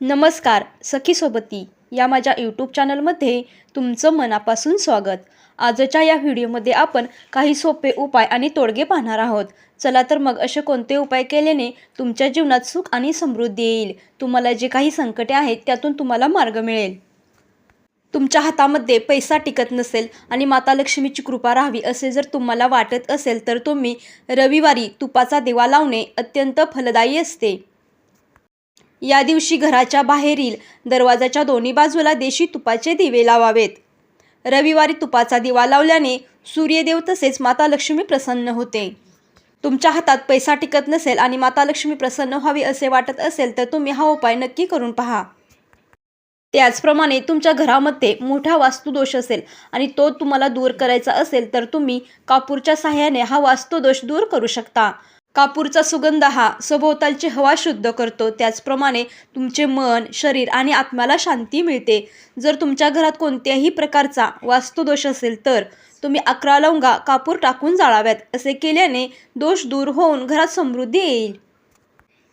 नमस्कार सखी सोबती. या माझ्या यूट्यूब चॅनलमध्ये तुमचं मनापासून स्वागत. आजच्या या व्हिडिओमध्ये आपण काही सोपे उपाय आणि तोडगे पाहणार आहोत. चला तर मग असे कोणते उपाय केल्याने तुमच्या जीवनात सुख आणि समृद्धी येईल? तुम्हाला जे काही संकटे आहेत त्यातून तुम्हाला मार्ग मिळेल. तुमच्या हातामध्ये पैसा टिकत नसेल आणि माता लक्ष्मीची कृपा राहावी असे जर तुम्हाला वाटत असेल तर तुम्ही रविवारी तुपाचा दिवा लावणे अत्यंत फलदायी असते. या दिवशी घराच्या बाहेरील दरवाजाच्या दोन्ही बाजूला देशी तुपाचे दिवे लावावेत. रविवारी तुपाचा दिवा लावल्याने सूर्यदेव तसेच माता लक्ष्मी प्रसन्न होते. तुमच्या हातात पैसा टिकत नसेल आणि माता लक्ष्मी प्रसन्न व्हावी असे वाटत असेल तर तुम्ही हा उपाय नक्की करून पहा. त्याचप्रमाणे तुमच्या घरामध्ये मोठा वास्तुदोष असेल आणि तो तुम्हाला दूर करायचा असेल तर तुम्ही कापूरच्या सहाय्याने हा वास्तुदोष दूर करू शकता. कापूरचा सुगंध हा सभोवतालची हवा शुद्ध करतो. त्याचप्रमाणे तुमचे मन शरीर आणि आत्म्याला शांती मिळते. जर तुमच्या घरात कोणत्याही प्रकारचा वास्तुदोष असेल तर तुम्ही अकरा लवंगा कापूर टाकून जाळाव्यात असे केल्याने दोष दूर होऊन घरात समृद्धी येईल.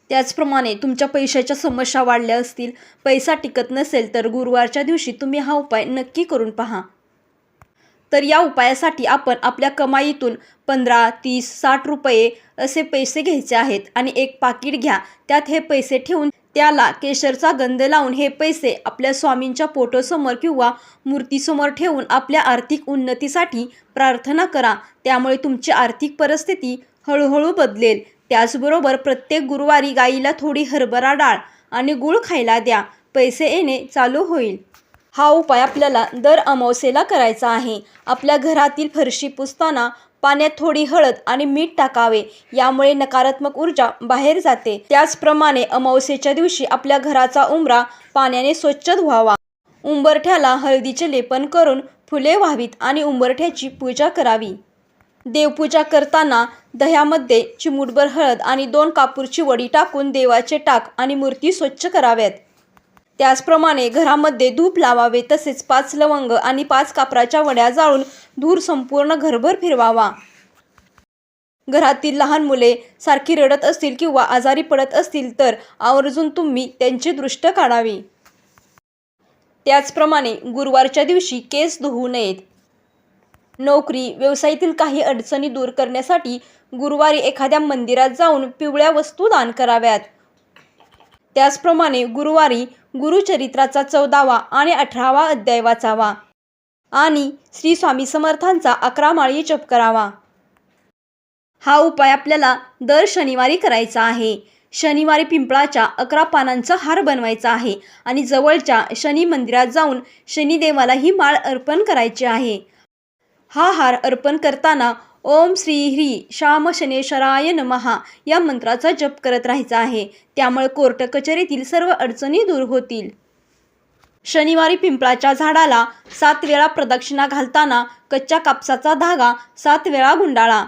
त्याचप्रमाणे तुमच्या पैशाच्या समस्या वाढल्या असतील पैसा टिकत नसेल तर गुरुवारच्या दिवशी तुम्ही हा उपाय नक्की करून पहा. तर या उपायासाठी आपण आपल्या कमाईतून पंधरा तीस साठ रुपये असे पैसे घ्यायचे आहेत आणि एक पाकिट घ्या. त्यात हे पैसे ठेवून त्याला केशरचा गंध लावून हे पैसे आपल्या स्वामींच्या पोटोसमोर किंवा मूर्तीसमोर ठेवून आपल्या आर्थिक उन्नतीसाठी प्रार्थना करा. त्यामुळे तुमची आर्थिक परिस्थिती हळूहळू बदलेल. त्याचबरोबर प्रत्येक गुरुवारी गाईला थोडी हरभरा डाळ आणि गूळ खायला द्या. पैसे येणे चालू होईल. हा उपाय आपल्याला दर अमावस्येला करायचा आहे. आपल्या घरातील फरशी पुसताना पाण्यात थोडी हळद आणि मीठ टाकावे. यामुळे नकारात्मक ऊर्जा बाहेर जाते. त्याचप्रमाणे अमावस्येच्या दिवशी आपल्या घराचा उंबरा पाण्याने स्वच्छ धुवावा. उंबरठ्याला हळदीचे लेपन करून फुले व्हावीत आणि उंबरठ्याची पूजा करावी. देवपूजा करताना दह्यामध्ये चिमूटभर हळद आणि दोन कापूरची वडी टाकून देवाचे टाक आणि मूर्ती स्वच्छ कराव्यात. त्याचप्रमाणे घरामध्ये धूप लावावे तसेच पाच लवंग आणि पाच कापराच्या वड्या जाळून धूर संपूर्ण घरभर फिरवावा. घरातील लहान मुले सारखी रडत असतील किंवा आजारी पडत असतील तर आवर्जून तुम्ही त्यांची दृष्ट काढावी. त्याचप्रमाणे गुरुवारच्या दिवशी केस धुवू नयेत. नोकरी व्यवसायातील काही अडचणी दूर करण्यासाठी गुरुवारी एखाद्या मंदिरात जाऊन पिवळ्या वस्तू दान कराव्यात. त्याचप्रमाणे गुरुवारी गुरुचरित्राचा चौदावा आणि अठरावा अध्याय वाचावा आणि श्री स्वामी समर्थांचा अकरा माळी जप करावा. हा उपाय आपल्याला दर शनिवारी करायचा आहे. शनिवारी पिंपळाच्या अकरा पानांचा हार बनवायचा आहे आणि जवळच्या शनी मंदिरात जाऊन शनिदेवाला ही माळ अर्पण करायची आहे. हा हार अर्पण करताना ओम श्री ह्री श्याम शनेश्वराय नमहा. या मंत्राचा जप करत राहायचा आहे. त्यामुळे कोर्ट कचेरीतील सर्व अडचणी दूर होतील. शनिवारी पिंपळाच्या झाडाला सात वेळा प्रदक्षिणा घालताना कच्च्या कापसाचा धागा सात वेळा गुंडाळा.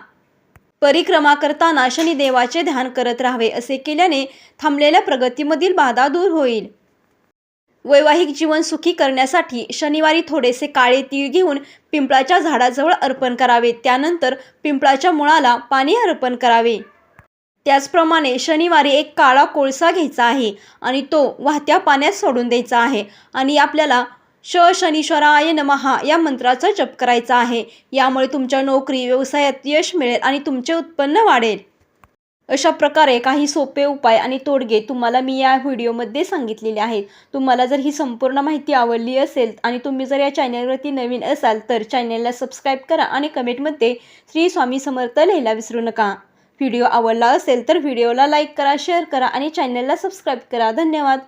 परिक्रमा करताना शनिदेवाचे ध्यान करत राहावे असे केल्याने थांबलेल्या प्रगतीमधील बाधा दूर होईल. वैवाहिक जीवन सुखी करण्यासाठी शनिवारी थोडेसे काळे तीळ घेऊन पिंपळाच्या झाडाजवळ अर्पण करावे. त्यानंतर पिंपळाच्या मुळाला पाणी अर्पण करावे. त्याचप्रमाणे शनिवारी एक काळा कोळसा घ्यायचा आहे आणि तो वाहत्या पाण्यात सोडून द्यायचा आहे आणि आपल्याला श शनीश्वराय नमहा या मंत्राचा जप करायचा आहे. यामुळे तुमच्या नोकरी व्यवसायात यश मिळेल आणि तुमचे उत्पन्न वाढेल. अशा प्रकारे काही सोपे उपाय आणि तोडगे तुम्हाला मी या व्हिडिओमध्ये सांगितलेले आहेत. तुम्हाला जर ही संपूर्ण माहिती आवडली असेल आणि तुम्ही जर या चॅनलवरती नवीन असाल तर चॅनलला सबस्क्राईब करा आणि कमेंटमध्ये श्री स्वामी समर्थ लिहायला विसरू नका. व्हिडिओ आवडला असेल तर व्हिडिओला लाईक करा शेअर करा आणि चॅनलला सबस्क्राईब करा. धन्यवाद.